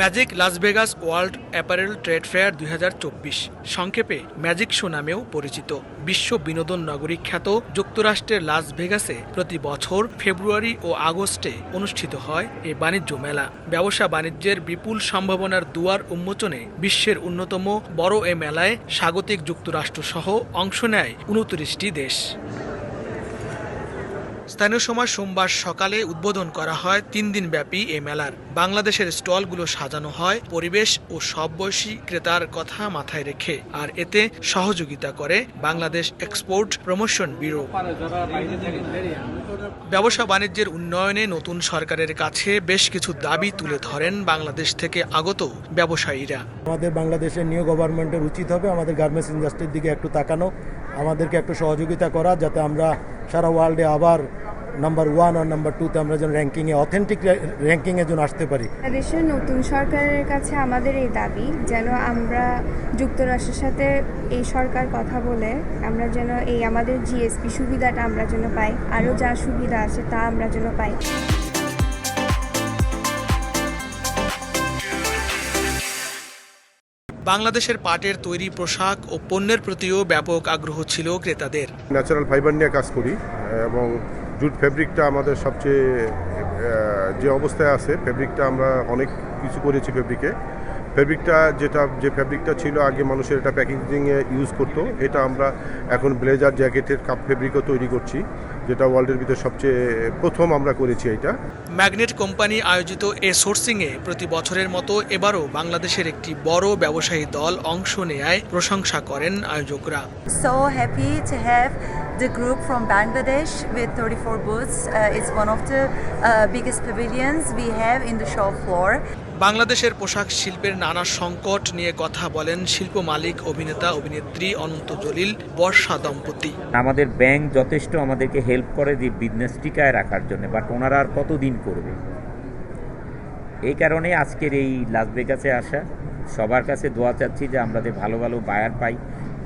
Magic Las Vegas world apparel trade fair দুই সংক্ষেপে, magic show নামেও পরিচিত। বিশ্ব বিনোদন নগরী খ্যাত যুক্তরাষ্ট্রের লাস ভেগাসে প্রতি বছর ফেব্রুয়ারি ও আগস্টে অনুষ্ঠিত হয় এই বাণিজ্য মেলা। ব্যবসা বাণিজ্যের বিপুল সম্ভাবনার দুয়ার উন্মোচনে বিশ্বের অন্যতম বড় এ মেলায় স্বাগতিক যুক্তরাষ্ট্র সহ অংশ নেয় উনত্রিশটি দেশ। স্থানীয় সময় সোমবার সকালে উদ্বোধন করা হয় তিন দিন ব্যাপী এই মেলার। বাংলাদেশের স্টলগুলো সাজানো হয় পরিবেশ ও সব বয়সী ক্রেতার কথা মাথায় রেখে আর এতে সহযোগিতা করে বাংলাদেশ এক্সপোর্ট প্রমোশন ব্যুরো। ব্যবসা বাণিজ্যের উন্নয়নে নতুন সরকারের কাছে বেশ কিছু দাবি তুলে ধরেন বাংলাদেশ থেকে আগত ব্যবসায়ীরা। আমাদের বাংলাদেশের নিউ গভর্নমেন্টের উচিত হবে, আমাদের গার্মেন্টস ইন্ডাস্ট্রির দিকে একটু তাকানো। আমাদেরকে একটু সহযোগিতা করা যাতে আমরা সারা ওয়ার্ল্ডে আবার নাম্বার ওয়ান আর নাম্বার টুতে আমরা যেন র্যাঙ্কিংয়ে, অথেন্টিক র্যাঙ্কিংয়ে যেন আসতে পারি। বাংলাদেশের নতুন সরকারের কাছে আমাদের এই দাবি, যেন আমরা যুক্তরাষ্ট্রের সাথে এই সরকার কথা বলে আমরা যেন এই আমাদের জিএসপি সুবিধাটা আমরা যেন পাই, আরও যা সুবিধা আছে তা আমরা যেন পাই। বাংলাদেশের পাটের তৈরি পোশাক ও পণ্যের প্রতিও ব্যাপক আগ্রহ ছিল ক্রেতাদের। ন্যাচারাল ফাইবার নিয়ে কাজ করি, এবং জুট ফেব্রিকটা আমাদের সবচেয়ে যে অবস্থায় আছে, ফেব্রিকটা আমরা অনেক কিছু করেছি ফেব্রিকে। ফেব্রিকটা যেটা, যে ফেব্রিকটা ছিল আগে মানুষের এটা প্যাকেজিংয়ে ইউজ করতো, এটা আমরা এখন ব্লেজার জ্যাকেটের কাপ ফেব্রিকও তৈরি করছি। যেটা ওয়ার্ল্ডের ভিতরে সবচেয়ে প্রথম আমরা করেছি এটা। ম্যাগনেট কোম্পানি আয়োজিত এ সোর্সিং এ প্রতি বছরের মতো এবারও বাংলাদেশের একটি বড় ব্যবসায়ী দল অংশ নেয় প্রশংসা করেন আয়োজকরা। So happy to have the group from Bangladesh with 34 booths is one of the biggest pavilions we have in the shop floor বাংলাদেশের পোশাক শিল্পের নানা সংকট নিয়ে কথা বলেন শিল্প মালিক, অভিনেতা, অভিনেত্রী অনন্ত জলিল, বর্ষা দম্পতি। আমাদের ব্যাংক যথেষ্ট আমাদেরকে হেল্প করে যে বিজনেস টিকায় রাখার জন্য বাট ওনারা আর কতদিন করবে? এই কারণে আজকের এই লাস ভেগাসে আসা। সবার কাছে দোয়া চাচ্ছি যে আমরা যে ভালো ভালো বায়ার পাই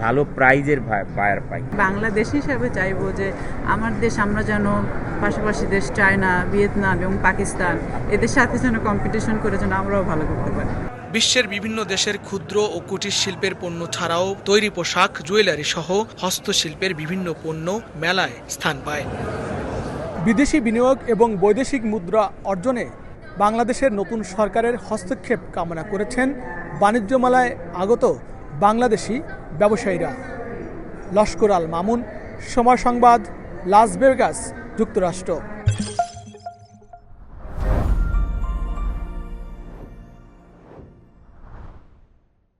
ভালো প্রাইজের বায়ার পাই। বাংলাদেশ হিসাবে চাইব যে আমার দেশ আমরা যেন পাশাপাশি দেশ চায়না ভিয়েতনাম এবং পাকিস্তান এদের সাথে যেন কম্পিটিশন করে যেন আমরাও ভালো করতে পারি। বিশ্বের বিভিন্ন দেশের ক্ষুদ্র ও কুটির শিল্পের পণ্য ছাড়াও তৈরি পোশাক জুয়েলারি সহ হস্তশিল্পের বিভিন্ন পণ্য মেলায় স্থান পায়। বিদেশি বিনিয়োগ এবং বৈদেশিক মুদ্রা অর্জনে বাংলাদেশের নতুন সরকারের হস্তক্ষেপ কামনা করেছেন বাণিজ্য মেলায় আগত বাংলাদেশি ব্যবসায়ীরা। লস্কর আল মামুন সময় সংবাদ লাস ভেগাস যুক্তরাষ্ট্র।